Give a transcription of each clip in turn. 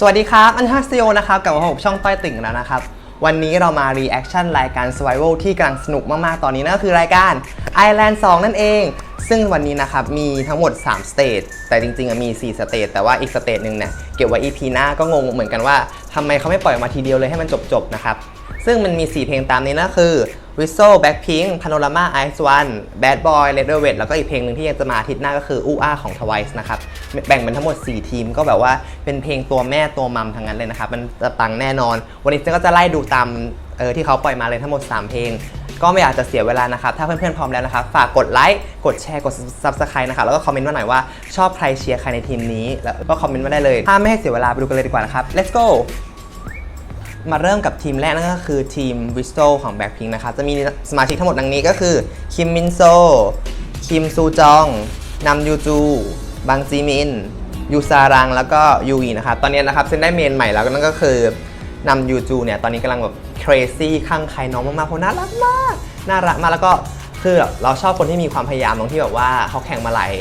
สวัสดีครับอันฮัสซิโอนะครับกลับมาพบช่องต้อยติ่งแล้วนะครับ วันนี้เรามารีแอคชั่นรายการ Survival ที่กำลังสนุกมาก ๆ ตอนนี้นั่นก็คือรายการ Island 2 นั่นเอง ซึ่งวันนี้นะครับ มีทั้งหมด 3 สเตจแต่จริงๆอะมี 4 สเตจแต่ว่าอีกสเตจหนึ่งเนี่ยเก็บไว้ EP หน้าก็งงเหมือนกันว่าทำไมเขาไม่ปล่อยมาทีเดียวเลยให้มันจบ ๆ นะครับ ซึ่งมันมี 4 เพลงตามนี้นะคือ Whistle Blackpink Panorama Ice One Bad Boy Red Velvet แล้วก็อีกเพลงหนึ่งที่ยังจะมาอาทิตย์หน้าก็คืออู้อ้าของ Twice นะครับ แบ่งเป็นทั้งหมด 4 ทีมก็แบบว่าเป็นเพลงตัวแม่ตัวมัมทั้งนั้นเลยนะครับ มันจะปังแน่นอน วันนี้เจก็จะไล่ดูตามเออที่เขาปล่อยมาเลยทั้งหมด 3 เพลง ก็ไม่อยากจะเสียเวลานะครับ ถ้าเพื่อนๆพร้อมแล้วนะครับ ฝากกดไลค์กดแชร์กด Subscribe นะครับแล้วก็คอมเมนต์มาหน่อยว่าชอบใครเชียร์ใครในทีมนี้ แล้วก็คอมเมนต์มาได้เลยถ้าไม่ให้เสียเวลาไปดูกันเลยดีกว่านะครับ let's go มาเริ่มกับทีมแรกนั่นก็คือทีม w i s t o ของ Blackpink นะครับจะมีสมาชิกทั้งหมดดังนี้ก็คือ คิมมินโซ คิมซูจองนำยูจูบังจีมิน ยูซารัง แล้วก็ยูอีนะครับ ตอนนี้นะครับเซนได้เมนใหม่แล้วนั่นก็คือนำยูจูเนี่ยตอนนี้กำลังแบบ crazy ข้างใครน้องมากๆเพราะน่ารักมาก น่ารักมากแล้วก็คือเราชอบคนที่มีความพยายามตรงที่แบบว่าเขาแข่งมาหลาย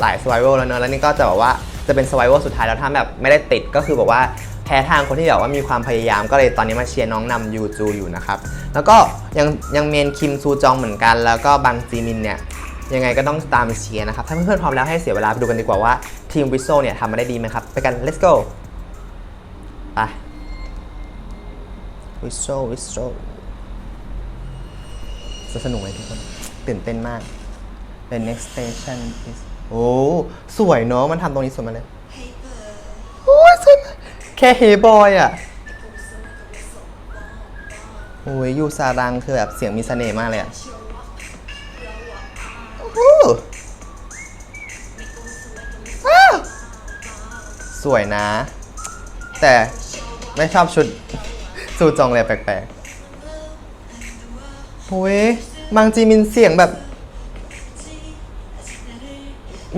หลาย survival แล้วเนอะแล้วนี่ก็จะแบบว่าจะเป็น survival สุดท้ายแล้วถ้าแบบไม่ได้ติดก็คือแบบว่า แพ้ทางคนที่แบบว่ามีความพยายามก็เลยตอนนี้มาเชียร์น้องนำยูจูอยู่นะครับ แล้วก็ยังยังเมนคิมซูจองเหมือนกัน แล้วก็บังจีมินเนี่ยยังไงก็ต้องตามเชียร์นะครับ ถ้าเพื่อนๆพร้อมแล้วให้เสียเวลาไปดูกันดีกว่าว่าทีมวิสโซเนี่ยทำมาได้ดีไหมครับ ไปกัน let's go ไปวิสโซวิสโซจะสนุกไหมทุกคนตื่นเต้นมาก The next station is โอ้ สวยเนอะมันทำตรงนี้สวยมาเลยโอ้ยสวยมากแค่เฮบอยอะ โอ้ยยูซารังคือแบบเสียงมีเสน่ห์มากเลยอะโอ้วสวยนะ แต่ไม่ชอบชุดสูจองเลยแปลกๆโอ้ยมังจีมินเสียงแบบ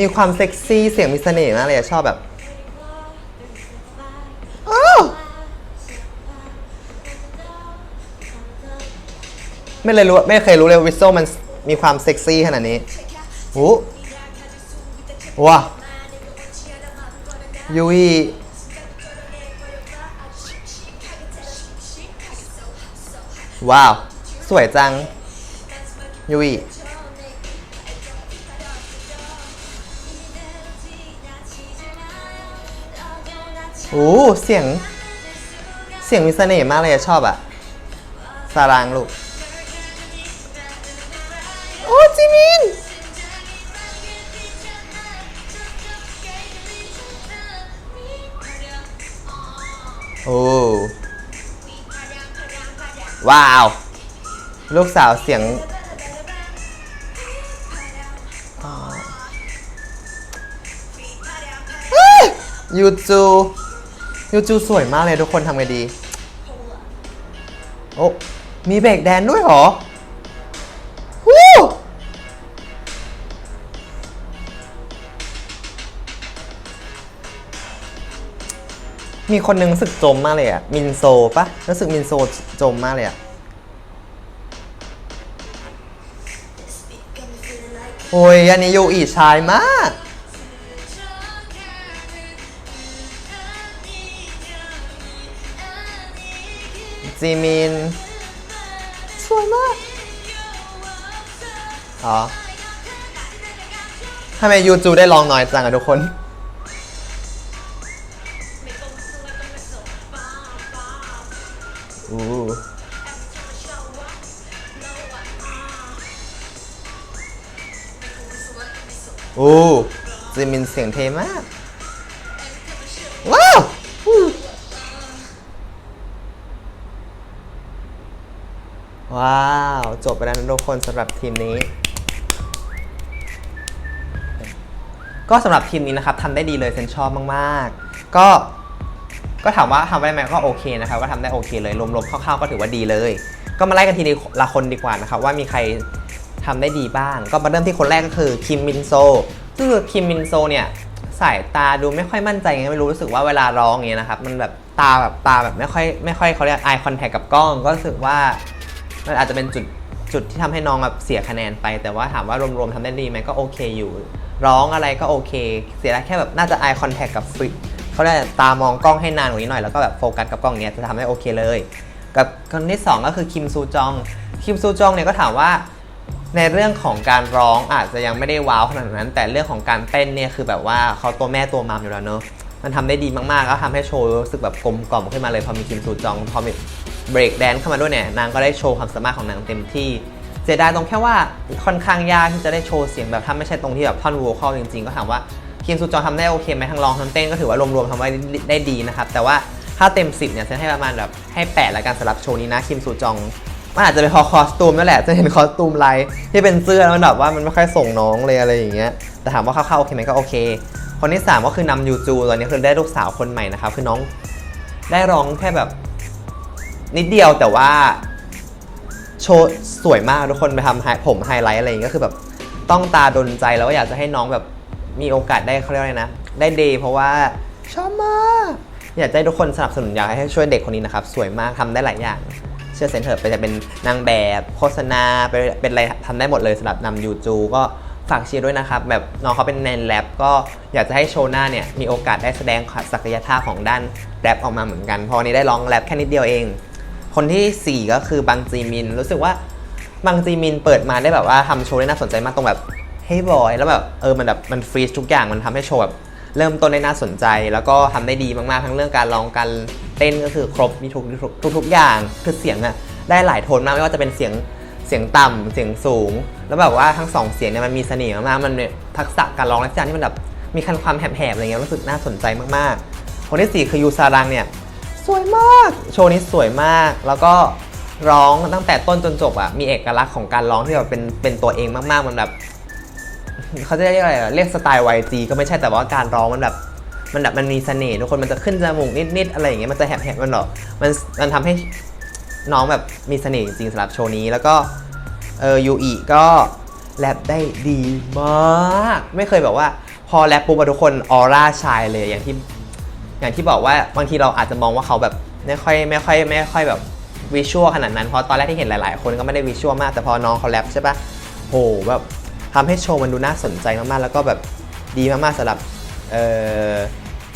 มีความเซ็กซี่เสียงมีเสน่ห์มากเลยชอบแบบ ไม่เลยรู้ไม่เคยรู้เลยว่าวิสโซมันมีความเซ็กซี่ขนาดนี้โอ้ว้ายุยว้าว สวยจัง ยุยโอ้เสียง เสียงมีเสน่ห์มากเลยอะชอบอะสารางลูก โอ้จิมินโอ้ว้าว ลูกสาวเสียงอ๋อเฮ้ยยูจูยูจูสวยมากเลยทุกคนทำไงดี โอ้ มีเบรกแดนด้วยเหรอ มีคนหนึงรู้สึกจมมากเลยอะมินโซปะรู้สึกมินโซจมมากเลยอะโอ้ยอันนี้โยอีชายมาก จีมิน สวยมากอ๋อทำไมยูจูได้ลองน้อยจังอะทุกคน โอ้จีมินเสียงเทมาก ว้าวว้าว จบไปแล้วนะทุกคนสำหรับทีมนี้ ก็สำหรับทีมนี้นะครับทำได้ดีเลยเซนชอบมากๆ ก็ก็ถามว่าทำได้ไหมก็โอเคนะครับ ก็ทำได้โอเคเลยรวมๆคร่าวๆก็ถือว่าดีเลย ก็มาไล่กันทีละคนดีกว่านะครับ ว่ามีใคร ทำได้ดีบ้าง ก็มาเริ่มที่คนแรกก็คือคิมมินโซซึ่งคิมมินโซเนี่ยสายตาดูไม่ค่อยมั่นใจไงไม่รู้รู้สึกว่าเวลาร้องเงี้ยนะครับมันแบบตาแบบตาแบบไม่ค่อยไม่ค่อยเขาเรียก eye contact กับกล้อง ก็รู้สึกว่ามันอาจจะเป็นจุดจุดที่ทำให้น้องแบบเสียคะแนนไป แต่ว่าถามว่ารวมๆทำได้ดีไหมก็โอเคอยู่ ร้องอะไรก็โอเค เสียแค่แบบน่าจะ eye contact กับเขาเรียกตามองกล้องให้นานกว่านี้หน่อยแล้วก็แบบโฟกัสกับกล้องเนี้ยจะทำให้โอเคเลย กับคนที่สองก็คือคิมซูจองคิมซูจองเนี่ยก็ถามว่า ในเรื่องของการร้องอาจจะยังไม่ได้ว้าวขนาดนั้น แต่เรื่องของการเต้นเนี่ยคือแบบว่าเขาตัวแม่ตัวมัมอยู่แล้วเนอะมันทำได้ดีมากๆก็ทำให้โชว์รู้สึกแบบกลมกล่อมขึ้นมาเลยพอมีคิมซูจองพอมีเบรกแดนเข้ามาด้วยเนี่ยนางก็ได้โชว์ความสามารถของนางเต็มที่เสียดายตรงแค่ว่าค่อนข้างยากที่จะได้โชว์เสียงแบบถ้าไม่ใช่ตรงที่แบบท่อนโวคอลจริงๆ ก็ถามว่าคิมซูจองทำได้โอเคไหมทั้งร้องทั้งเต้นก็ถือว่ารวมๆทำได้ได้ดีนะครับแต่ว่าถ้าเต็ม 10เนี่ยเซนให้ประมาณแบบให้8แล้วกันสำหรับโชว์นี้นะคิมซูจอง มันอาจจะเป็นพอคอสตูมนั่นแหละ จะเห็นคอสตูมลายที่เป็นเสื้อแล้วแบบว่ามันไม่ค่อยส่งน้องเลยอะไรอย่างเงี้ย แต่ถามว่าเข้าๆโอเคไหมก็โอเค คนที่ 3 ก็คือนำยูจูตอนนี้คือได้ลูกสาวคนใหม่นะครับ คือน้องได้ร้องแค่แบบนิดเดียวแต่ว่าโชว์สวยมากทุกคนไปทำผมไฮไลท์อะไรอย่างเงี้ยก็คือแบบต้องตาดนใจแล้วก็อยากจะให้น้องแบบมีโอกาสได้เขาเรียกอะไรนะ ได้เดย์เพราะว่าชอบมากอยากจะให้ทุกคนสนับสนุนอยากให้ช่วยเด็กคนนี้นะครับ สวยมากทำได้หลายอย่าง เชื่อเซนเถอะไปจะเป็นนางแบบโฆษณาไปเป็นอะไรทำได้หมดเลยสำหรับนำยูจูก็ฝากเชียร์ด้วยนะครับ แบบน้องเขาเป็นแนนแรปก็อยากจะให้โชว์หน้าเนี่ยมีโอกาสได้แสดงศักยภาพของด้านแรปออกมาเหมือนกัน พอนี้ได้ร้องแรปแค่นิดเดียวเอง คนทีสี่4 ก็คือบังจีมิน รู้สึกว่าบังจีมินเปิดมาได้แบบว่าทำโชว์ได้น่าสนใจมากตรงแบบเฮ้ยบอยแล้วแบบเออมันแบบมันฟรีสทุกอย่างมันทำให้โชว์แบบ เริ่มต้นได้น่าสนใจ แล้วก็ทำได้ดีมากๆ ทั้งเรื่องการร้องการเต้นก็คือครบมีทุกทุกทุกทุกอย่างคือเสียงอะได้หลายโทนมากไม่ว่าจะเป็นเสียงเสียงต่ำเสียงสูง แล้วแบบว่าทั้งสองเสียงเนี่ยมันมีเสน่ห์มากๆมันมีทักษะการร้องและเสียงที่มันแบบมีคันความแหบๆอะไรเงี้ยรู้สึกน่าสนใจมากๆคนที่สี่คือยูซารังเนี่ยสวยมาก โชว์นี้สวยมาก แล้วก็ร้องตั้งแต่ต้นจนจบอะมีเอกลักษณ์ของการร้องที่แบบเป็นเป็นตัวเองมากๆมันแบบ เขาจะเรียกอะไรอะเรียกสไตล์ YG ก็ไม่ใช่แต่ว่าการร้องมันแบบมันแบบมันมีเสน่ห์ทุกคนมันจะขึ้นจมูกนิดๆอะไรอย่างเงี้ยมันจะแหบๆมันหรอกมันมันทำให้น้องแบบมีเสน่ห์จริงๆสำหรับโชว์นี้แล้วก็เออยูอีก็แรปได้ดีมาก ไม่เคยแบบว่า พอแรปปุ๊บทุกคนออร่าชายเลยอย่างที่อย่างที่บอกว่าบางทีเราอาจจะมองว่าเขาแบบไม่ค่อยไม่ค่อยไม่ค่อยแบบวิชวลขนาดนั้นเพราะตอนแรกที่เห็นหลาย ๆ คนก็ไม่ได้วิชวลมากแต่พอน้องเขาแรปใช่ปะโหแบบ ทำให้โชว์มันดูน่าสนใจมากๆ แล้วก็แบบดีมากๆสำหรับ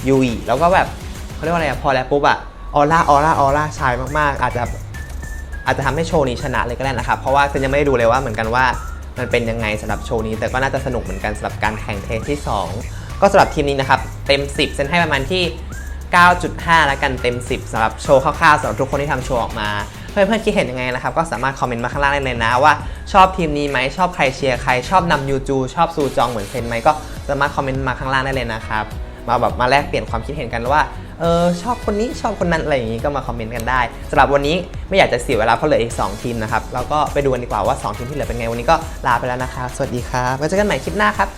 ยูอีแล้วก็แบบเขาเรียกว่าอะไรอะพอแรปปุ๊บอะออร่าออร่าออร่าชายมากๆ อาจจะอาจจะทำให้โชว์นี้ชนะเลยก็ได้นะครับเพราะว่าเซนยังไม่ได้ดูเลยว่าเหมือนกันว่ามันเป็นยังไงสำหรับโชว์นี้ แต่ก็น่าจะสนุกเหมือนกันสำหรับการแข่งเทสที่ 2 ก็สำหรับทีมนี้นะครับเต็ม 10เซนให้ประมาณที่ 9.5 แล้วกันเต็ม 10สำหรับโชว์คร่าวๆสำหรับทุกคนที่ทำโชว์ออกมา เพื่อนๆคิดเห็นยังไงนะครับ ก็สามารถคอมเมนต์มาข้างล่างได้เลยนะว่า ชอบทีมนี้ไหมชอบใครเชียร์ใคร ชอบนำยูจูชอบซูจองเหมือนเซนไหมก็สามารถคอมเมนต์มาข้างล่างได้เลยนะครับมาแบบมาแลกเปลี่ยนความคิดเห็นกันว่าเออชอบคนนี้ชอบคนนั้นอะไรอย่างนี้ก็มาคอมเมนต์กันได้สำหรับวันนี้ไม่อยากจะเสียเวลาเพราะเหลืออีก 2 ทีมนะครับแล้วก็ไปดูกันดีกว่าว่า 2 ทีมที่เหลือเป็นไงวันนี้ก็ลาไปแล้วนะครับสวัสดีครับไว้เจอกันใหม่คลิปหน้าครับ